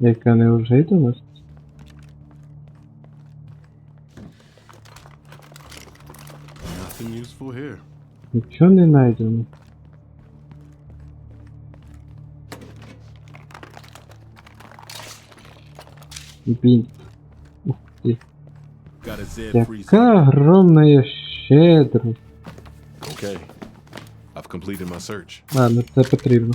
Яка неожиданність. Nothing useful here. Нічого не знайдено. Бінт. Ух ти. Got a Z. Яка огромна щедрость. Okay. I've completed my search. Ладно, це потрібно.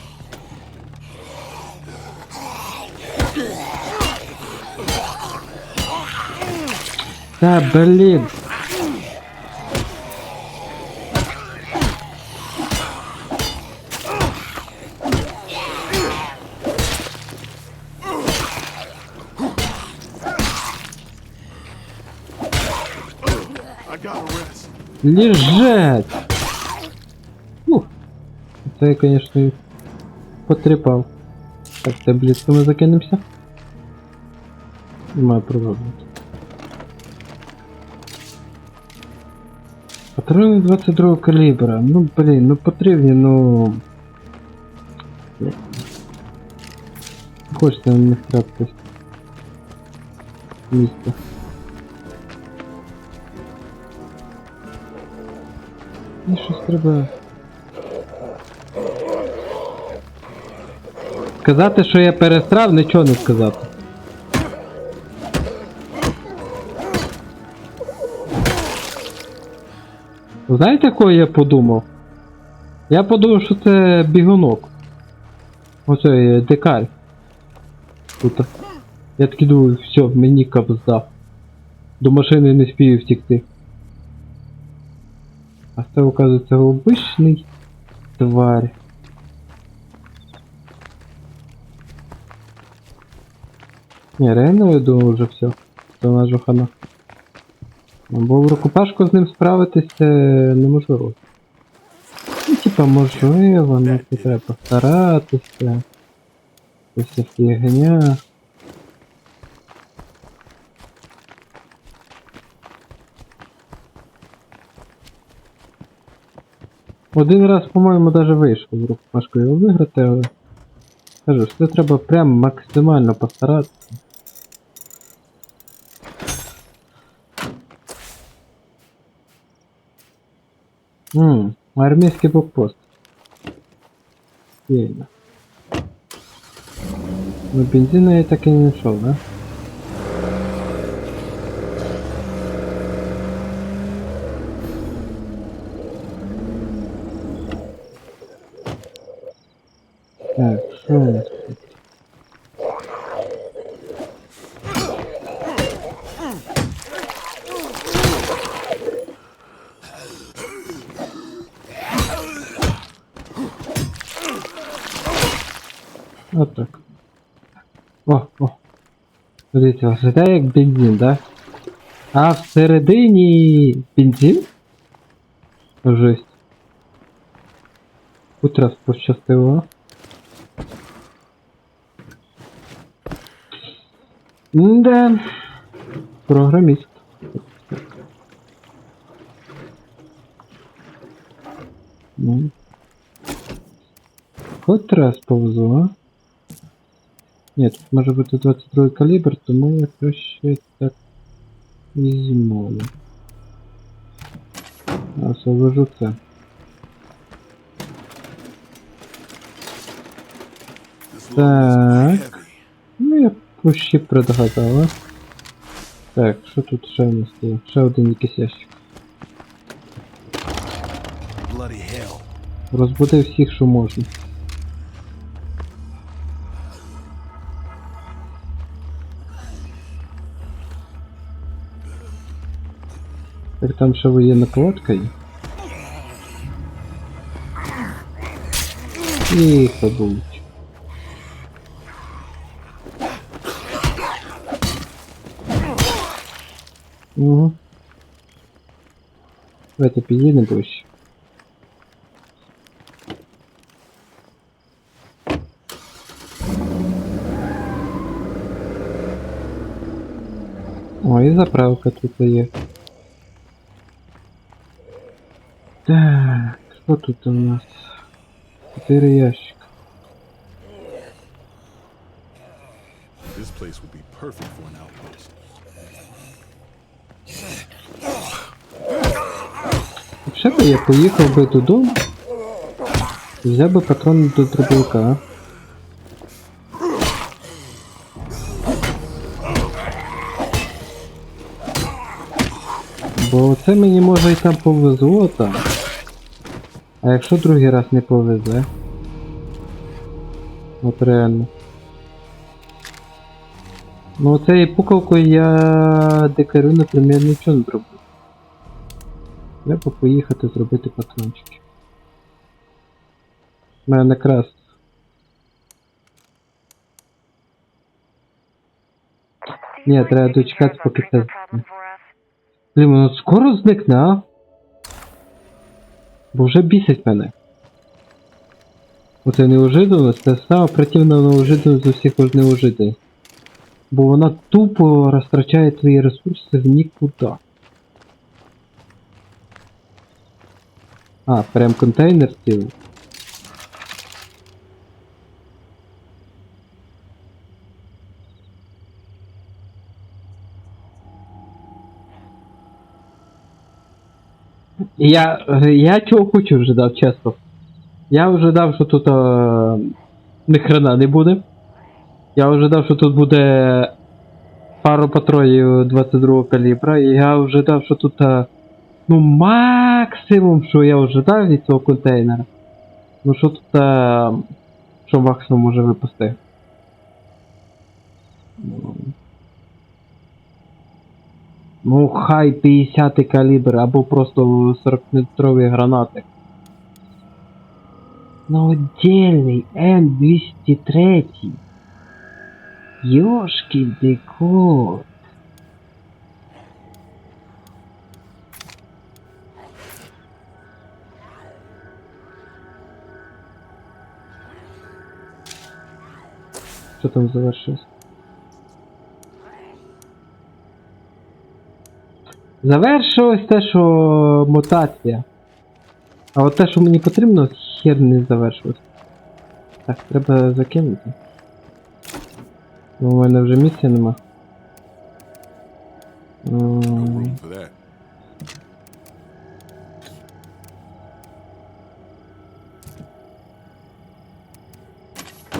a rest. Лежать! Ух. Це я, конечно, і потріпав. Так, таблетками закинемося. Немає проблем. Патрони 22 калібра. Ну блін, ну потрібні, ну. Хочеться на них трапитись. Місце. Ну щось треба. Сказати, що я перестрав, нічого не сказати. Знаєте, кого я подумав? Я подумав, що це бігунок. Оце дикарь. Тут. Я такий думаю, все, мені капзда. До машини не спію втікти. А це, оказується, обичний тварь. Не, реально я думав вже все. Це наша хана. Бо в рукопашку з ним справитись це неможливо. Ну, типа, можливо, ну це треба постаратися. Це фігня. Один раз, по-моєму, даже вийшов в рукопашку його виграти, але. Кажу, це треба прям максимально постаратися. Ммм, армійський блокпост. Єйно. Ну бензина я так і не знайшов, да? Так, що От так. О, о. Дивіться, виглядає як бензин, да? А всередині бензин? Жесть. Хоч раз пощастило. Да. Програміст. Ну. Хоч раз повезло, а? Ні, тут може бути 22 калібр, тому я краще так візьму. Освобожу це. Так. Ну, я почти предгадав, а? Так, що тут ще у нас є? Ще один якийсь ящик. Розбуди всіх, що можна. Так там ще воєнна палатка є. І кабулич. Угу. Давайте підійдемо ближче. О, і заправка тут є. Так, що тут у нас? Чотири ящика. This place would be perfect for an outpost. Ще би я поїхав би додому. Взяв би патрони до дробовика. Бо це мені може і там повезло там. А якщо другий раз не повезе? От реально. Ну цією пукалкою я дикарю, наприклад, нічого не зроблю. Треба поїхати зробити патрончики. У мене якраз. Ні, треба дочекати, поки це. Блін, воно скоро зникне, а? Бо вже бісить мене. Оце неожиданність, це сама противна неожиданність з усіх неожиданностей. Бо вона тупо розтрачає твої ресурси в нікуди. А, прям контейнер цілий. Я, я чого хочу вже дав, чесно. Я вже дав, що тут е, ні хрена не буде. Я вже дав, що тут буде пару патронів 22 калібра, і я вже дав, що тут е, ну максимум, що я вже дав від цього контейнера. Ну що тут е, що максимум може випусти? Ну, хай 50 калібр, або просто 40-метрові гранати. Ну, отдельний М203. Ёшки декот. Що там завершилось? Завершилось те, що мутація. А от те, що мені потрібно, хер не завершилось. Так, треба закинути. Ну, у мене вже місця нема.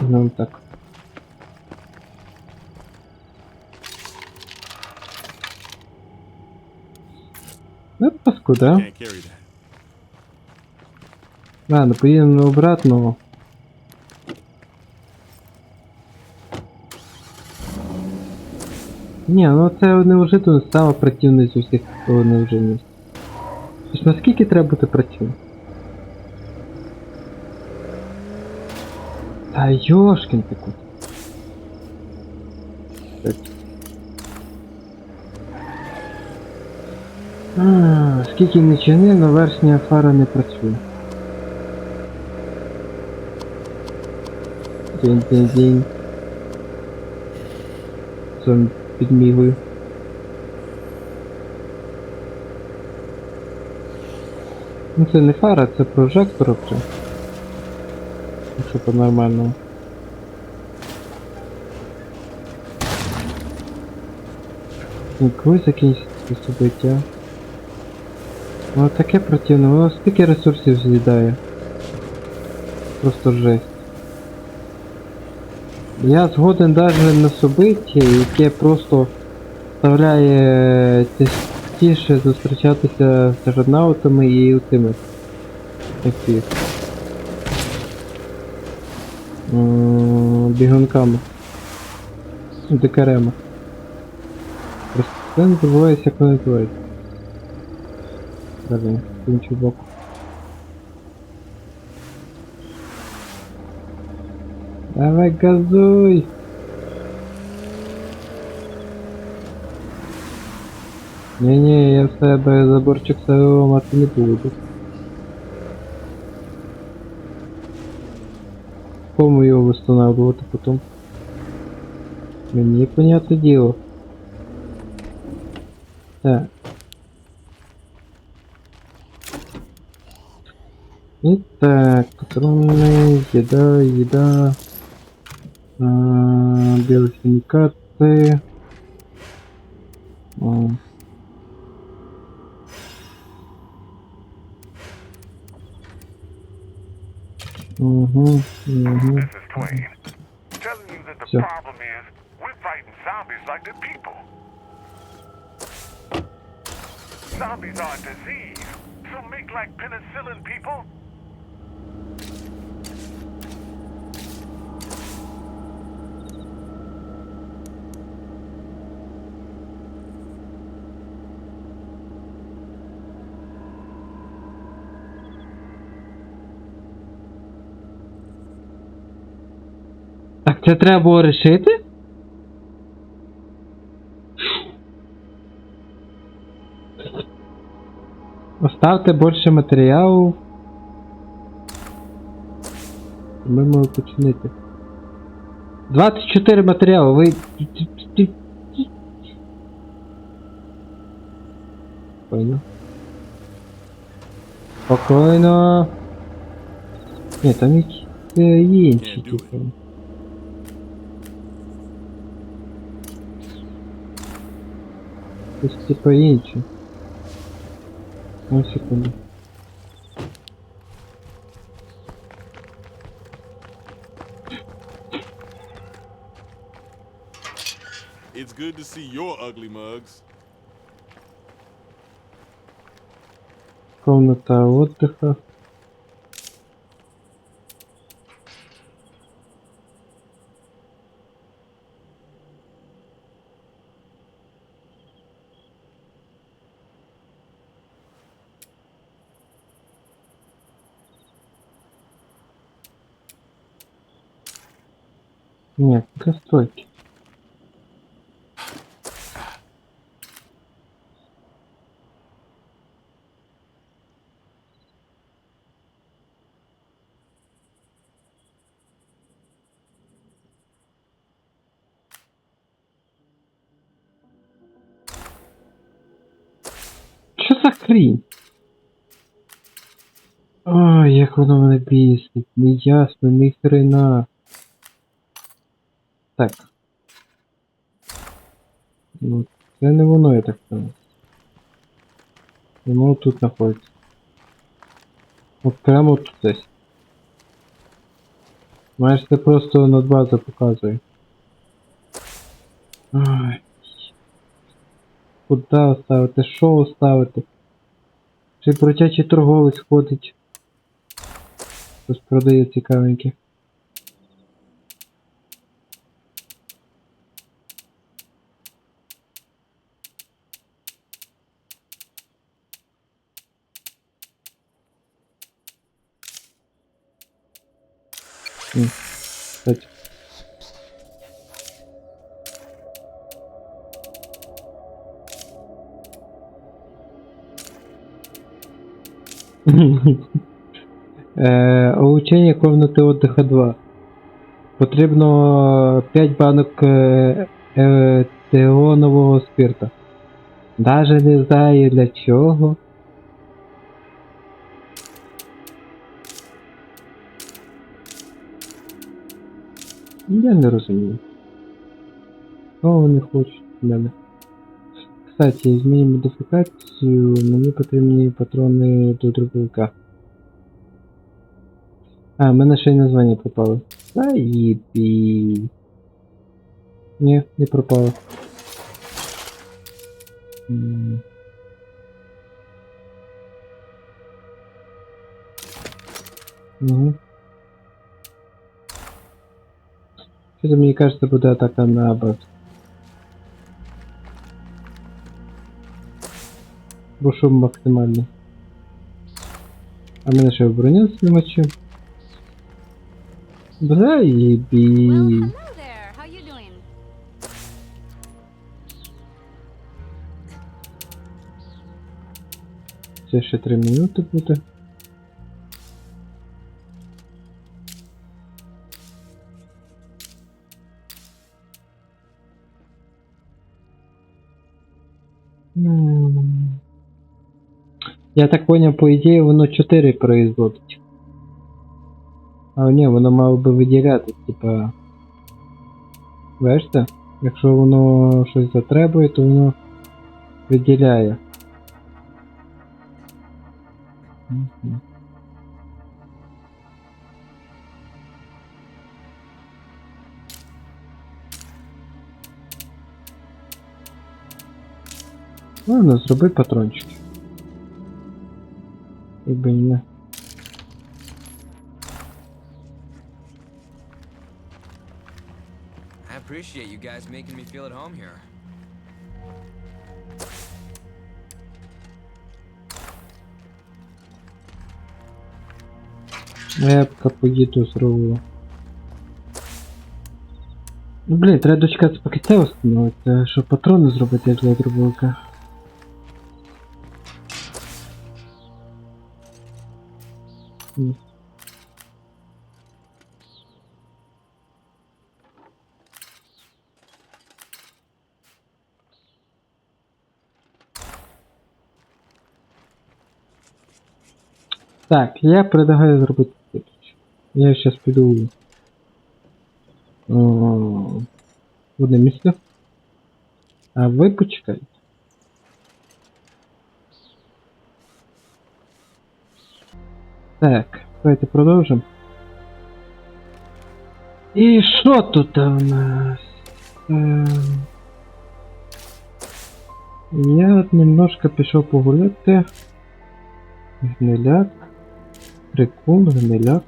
Ну так. Ну, паскуда. Can't carry that. Ладно, поїдемо обратно. Ні, ну це неожиданність сама противність з усіх неожиданність. Тож наскільки треба бути противним? Та йошкін ти кут. Так. Скільки не чинив, но верхня фара не працює. День, день, день. Зом підмігую. Ну це не фара, це прожектор вже. Якщо по-нормальному. Коли закінчиться собиття? Ну таке противне, воно стільки ресурсів з'їдає. Просто жесть. Я згоден навіть на собиття, яке просто вставляє частіше зустрічатися з журнаутами і тими. Ці. Бігунками. Дикарема. Просто це не забувається, як вони називається. Блін, з іншого боку. Давай газуй! Не-не, я в себе заборчик свого мати не буду. Кому його восстанавливати потом? Мені понятне діло. Так. Итак, патроны, еда, еда, а, биохимикаты. А. Угу, угу. They're people. Zombies are a disease, so make like penicillin people. Так це треба було рішити? Оставте більше матеріалу. Ми можемо починити. 24 матеріали, ви. Спокійно. Спокійно. Ні, там якісь е, є інші, Can't do it. типу. Якісь типу інші. Ось секунду. It's good to see your ugly mugs. Комната отдыха. Нет, для стойки. За хрінь? Ой, як воно мене бісить. Неясно, ні хрена. Так. Ну, це не воно, я так думаю. Воно тут знаходиться. От прямо тут десь. Маєш це просто над базу показує. Ай. Куда оставити? Що оставити? Чи бродячий торговець ходить? Хтось продає цікавеньке. Кстати. Е, Улучшення комнати отдыха 2. Потрібно 5 банок е, е, спирта. Даже не знаю для чого. Я не розумію. Що вони хочуть від мене? Кстати, змінюю модифікацію, мені потрібні патрони до дробовика. А, в мене ще й названня попало. Заїбі. Ні, не пропало. М. Что-то мне кажется, буде атака на баз. Бо шум максимальний. А мене ще броня знімачі. Заєбі. Well, hello there. How you doing? Це ще три минути буде. Я так поняв, по ідеї воно 4 производить. А ні, воно мало би виділяти, типа. Бачите? Якщо воно щось затребує, то воно виділяє. Мгм. Ладно, зроби патрончики. Не. I appreciate you guys making me feel at home here. Епка поїду зроблю. Ну блін, треба дочекатися поки це встановиться, щоб патрони зробити для дробовика. М. Так, я предлагаю зробити. Я сейчас о, в одне місце. А ви почекайте. Так, давайте продовжимо. І що тут у нас? Ем, Я от немножко пішов погуляти. Гниляк. Прикун, гниляк.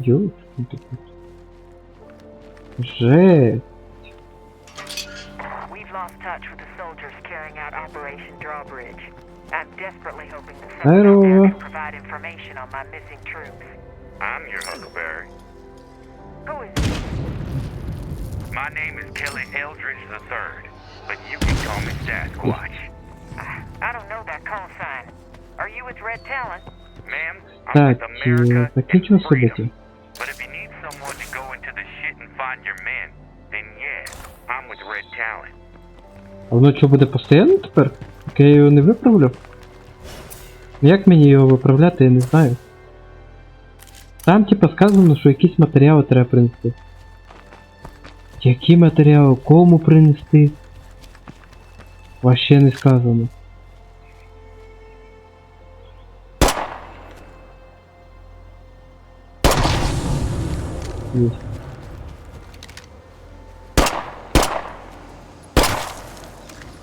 Ёлки Жесть. hoping the Здорово. Southern can provide information on my missing troops. I'm your Huckleberry. Who is this? My name is Kelly Eldridge III, but you can call me Sasquatch. I don't know that call sign. Are you with Red Talon? Ma'am, I'm Так, with America е, закінчив and freedom. событие. But if you need someone to go into the shit and find your men, then yeah, I'm with Red Talon. А воно що буде постійно тепер? Так я його не виправлю? Як мені його виправляти, я не знаю. Там типа сказано, що якісь матеріали треба принести. Які матеріали? Кому принести? Вообще не сказано. Есть.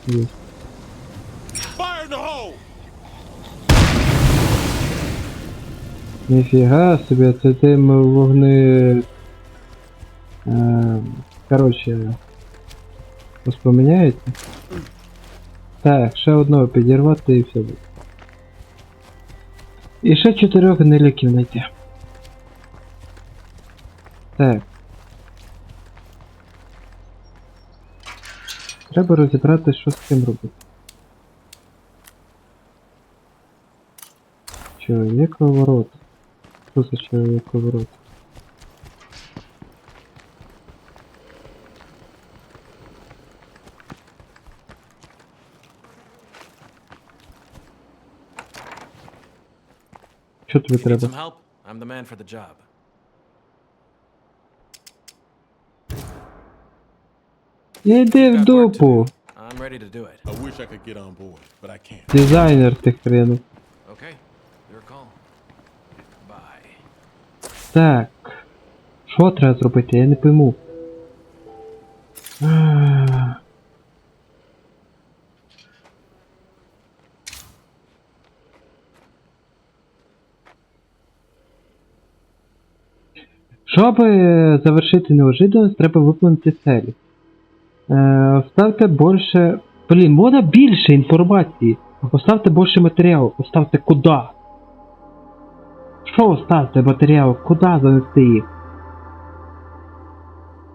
Есть. Ніфіга собі, це тим вогни. Е, коротше. Воспоминаєте? Так, ще одного підірвати і все буде. І ще чотирьох гниляків знайти. Так. Треба розібрати, що з цим робити. Чоловіковий ворот. Що за чоловіковий ворот? Що тобі треба? I'm the man for the job. Іди в дупу! I'm ready to do it. I wish I could get on board, but I can't. Дизайнер тих хренів. Так. Що треба зробити? Я не пойму. Щоб е, завершити неожиданність, треба виповнити цілі. Е, Вставте більше. Блін, можна більше інформації. Поставте більше матеріалу. Поставте куди? Що ставте матеріал? Куди занести їх?